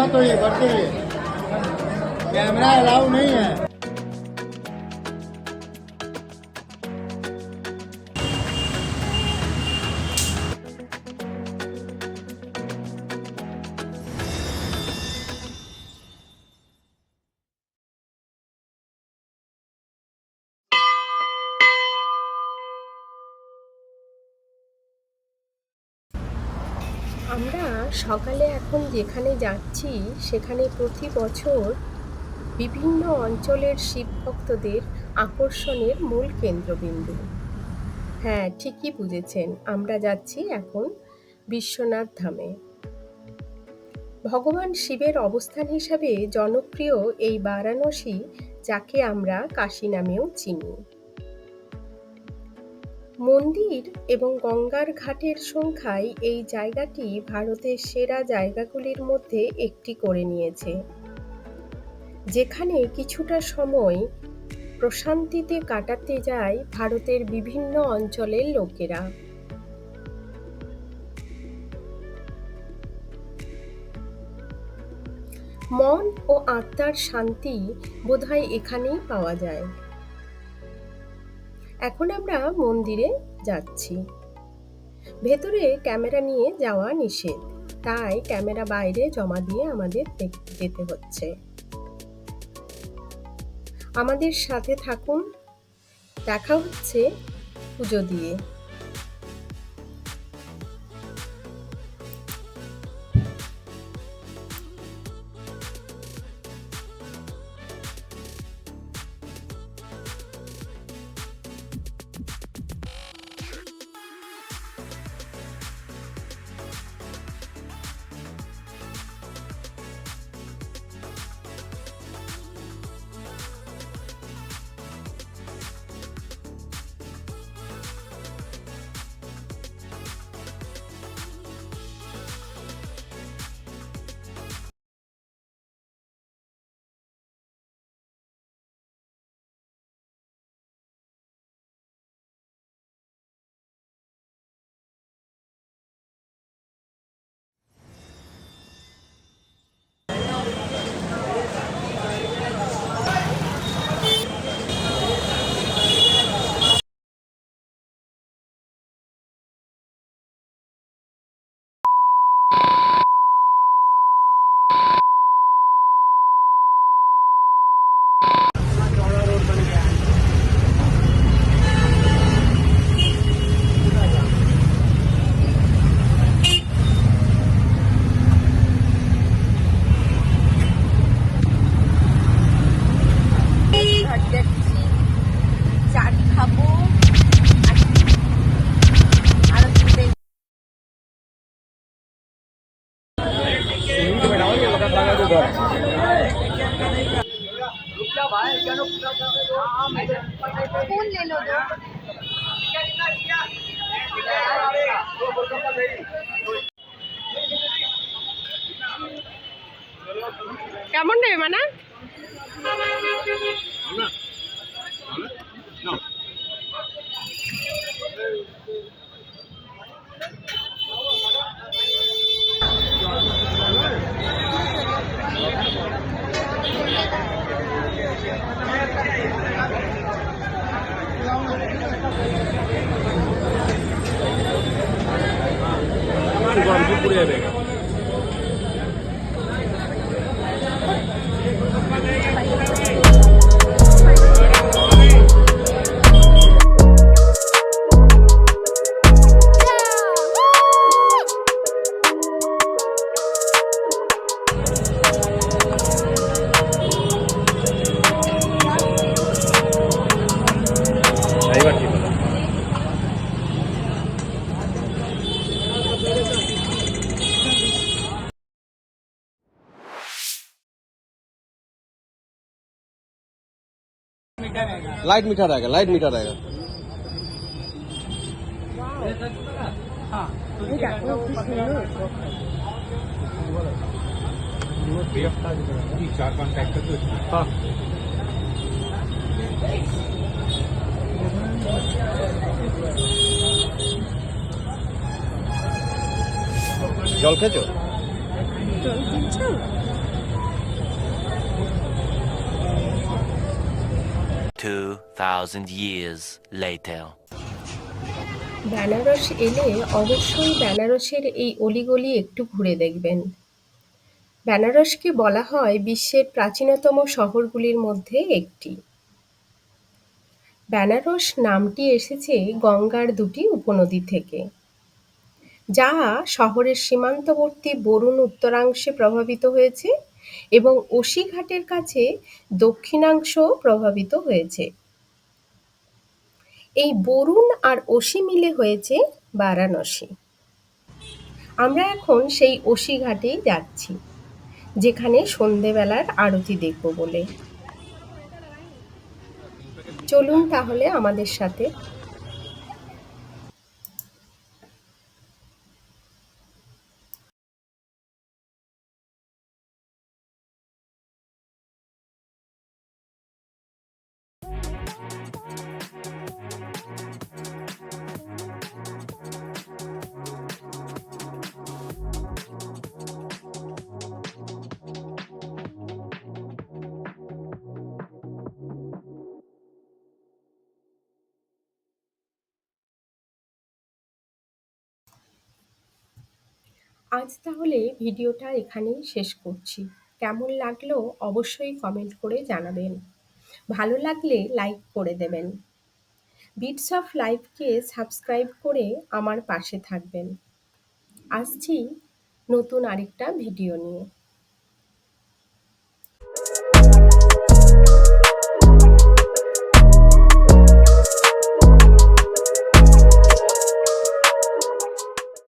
मत होइए बढ़ते रहिए कैमरा अलाउ नहीं है আমরা সকালে এখন যেখানে যাচ্ছি, সেখানে প্রতি বছর বিভিন্ন অঞ্চলের শিব ভক্তদের আকর্ষণের মূল কেন্দ্রবিন্দু। হ্যাঁ ঠিকই বুঝেছেন, আমরা যাচ্ছি এখন বিশ্বনাথ ধামে। ভগবান শিবের অবস্থান হিসাবে জনপ্রিয় এই বারাণসী, যাকে আমরা কাশী নামেও চিনি। মন্দির এবং গঙ্গার ঘাটের সংখ্যায় এই জায়গাটি ভারতের সেরা জায়গাগুলির মধ্যে একটি করে নিয়েছে। যেখানে কিছুটা সময় প্রশান্তিতে কাটাতে যায় ভারতের বিভিন্ন অঞ্চলের লোকেরা। মন ও আত্মার শান্তি বোধহয় এখানেই পাওয়া যায়। এখন আমরা মন্দিরে যাচ্ছি। ভেতরে ক্যামেরা নিয়ে যাওয়া নিষেধ। তাই ক্যামেরা বাইরে জমা দিয়ে আমাদের যেতে হচ্ছে। আমাদের সাথে থাকুন। দেখা হচ্ছে পুজো দিয়ে। कौन ले लो दो কেমন রে মানা Furia Vega. लाइट मीठा रहेगा लाइट मीठा रहेगा हाँ জল খেয়েছো জল কিনছো 2,000 years later. বেনারস এলে অবশ্যই বেনারসের এই অলিগলি একটু ঘুরে দেখবেন। বেনারসকে বলা হয় বিশ্বের প্রাচীনতম শহরগুলির মধ্যে একটি। বেনারস নামটি এসেছে গঙ্গার দুটি উপনদী থেকে যা শহরের সীমান্তবর্তী বরুণ উত্তরাংশে প্রভাবিত হয়েছে। এবং ওশিঘাটের কাছে দক্ষিণাংশ প্রভাবিত হয়েছে। এই বরুণ আর ওশি মিলে হয়েছে বারাণসী। আমরা এখন সেই ওশি ঘাটেই যাচ্ছি, যেখানে সন্ধেবেলার আরতি দেখব বলে। চলুন তাহলে আমাদের সাথে আজ তাহলে ভিডিওটা এখানেই শেষ করছি। কেমন লাগল অবশ্যই কমেন্ট করে জানাবেন। ভালো লাগলে লাইক করে দেবেন। বিটস অফ লাইফকে সাবস্ক্রাইব করে আমার পাশে থাকবেন। আসছি নতুন আরেকটা ভিডিও নিয়ে।